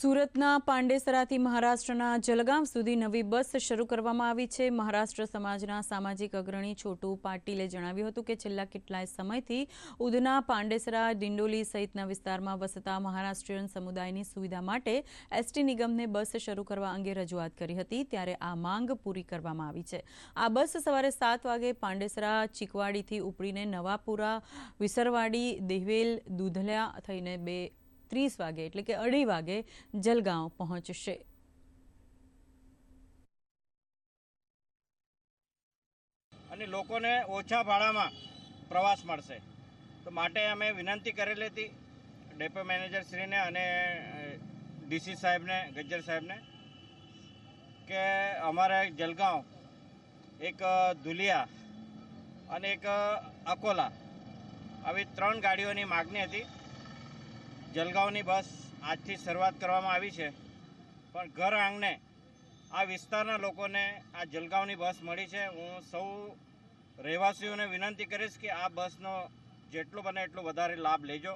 સુરતના પાંડેસરાથી મહારાષ્ટ્રના જલગામ સુધી નવી બસ શરૂ કરવામાં આવી છે. મહારાષ્ટ્ર સમાજના સામાજિક અગ્રણી છોટુ પાટીલે જણાવ્યું હતું કે છેલ્લા કેટલાય સમયથી ઉધના, પાંડેસરા ડિંડોલી સહિતના વિસ્તારમાં વસતા મહારાષ્ટ્રીયન સમુદાયની સુવિધા માટે એસટી નિગમને બસ શરૂ કરવા અંગે રજૂઆત કરી હતી. ત્યારે આ માંગ પૂરી કરવામાં આવી છે. આ બસ સવારે સાત વાગે પાંડેસરા, ચીકવાડીથી ઉપડીને નવાપુરા, વિસરવાડી, દેહવેલ, દુધલિયા થઈને બે ત્રીસ વાગે એટલે કે અઢી વાગે જલગાંવ પહોંચશે. અને લોકોને ઓછા ભાડામાં પ્રવાસ મળશે. તો માટે અમે વિનંતી કરેલી હતી ડેપો મેનેજરશ્રીને અને ડીસી સાહેબને, ગજ્જર સાહેબને, કે અમારે જલગાંવ એક ધુલિયા અને એક અકોલા આવી ત્રણ ગાડીઓની માગણી હતી. જલગાંવની બસ આજથી શરૂઆત કરવામાં આવી છે. પણ ઘર આંગણે આ વિસ્તારના લોકોને આ જલગાંવની બસ મળી છે. હું સૌ રહેવાસીઓને વિનંતી કરીશ કે આ બસનો જેટલો બને એટલો વધારે લાભ લેજો.